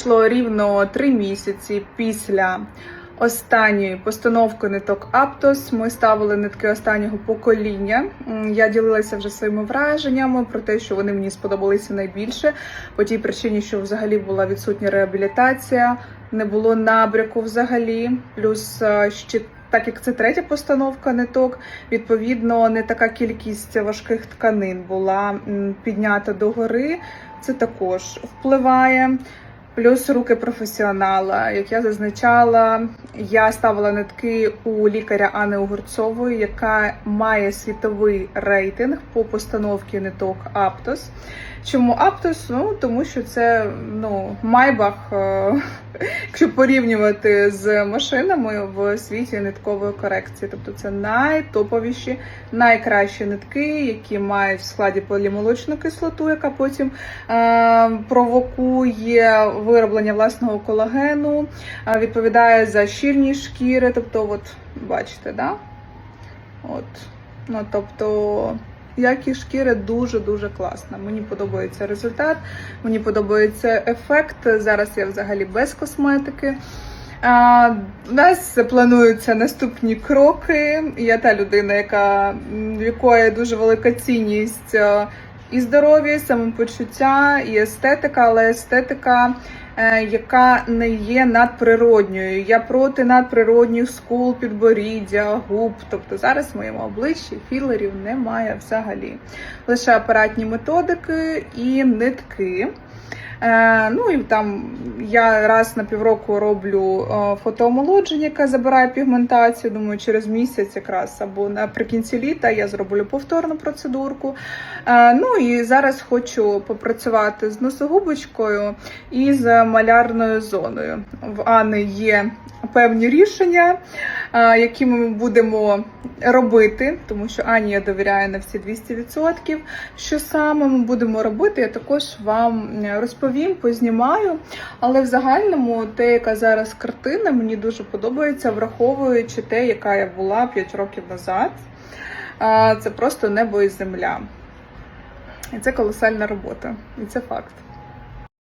Пройшло рівно три місяці після останньої постановки ниток Аптос. Ми ставили нитки останнього покоління. Я ділилася вже своїми враженнями про те, що вони мені сподобалися найбільше, по тій причині, що взагалі була відсутня реабілітація, не було набряку взагалі. Плюс е, ще так як це третя постановка ниток, відповідно, не така кількість важких тканин була піднята догори. Це також впливає. Плюс руки професіонала. Як я зазначала, я ставила нитки у лікаря Анни Угорцової, яка має світовий рейтинг по постановці ниток Аптос. Чому Аптос? Ну тому що це ну майбах, е, якщо порівнювати з машинами в світі ниткової корекції. Тобто це найтоповіші, найкращі нитки, які мають в складі полімолочну кислоту, яка потім е, провокує вироблення власного колагену, відповідає за щільність шкіри. Тобто, от бачите, да? От. Ну, тобто, якість шкіри дуже-дуже класна. Мені подобається результат, мені подобається ефект. Зараз я взагалі без косметики. А, у нас плануються наступні кроки. Я та людина, яка в якої дуже велика цінність і здоров'я, і самопочуття, і естетика, але естетика, е, яка не є надприродньою. Я проти надприродніх скул, підборіддя, губ. Тобто зараз в моєму обличчі філерів немає взагалі. Лише апаратні методики і нитки. Е, ну і там я раз на півроку роблю е, фотоомолодження, яке забирає пігментацію. Думаю, через місяць якраз або наприкінці літа я зроблю повторну процедурку. Е, ну і зараз хочу попрацювати з носогубочкою і з малярною зоною. В Анни є певні рішення, які ми будемо робити, тому що Ані я довіряю на всі 200%. Що саме ми будемо робити, я також вам е, розповім, познімаю. Але в загальному те, яка зараз картина, мені дуже подобається, враховуючи те, яка я була 5 років назад. Е, Це просто небо і земля. І це колосальна робота, і це факт.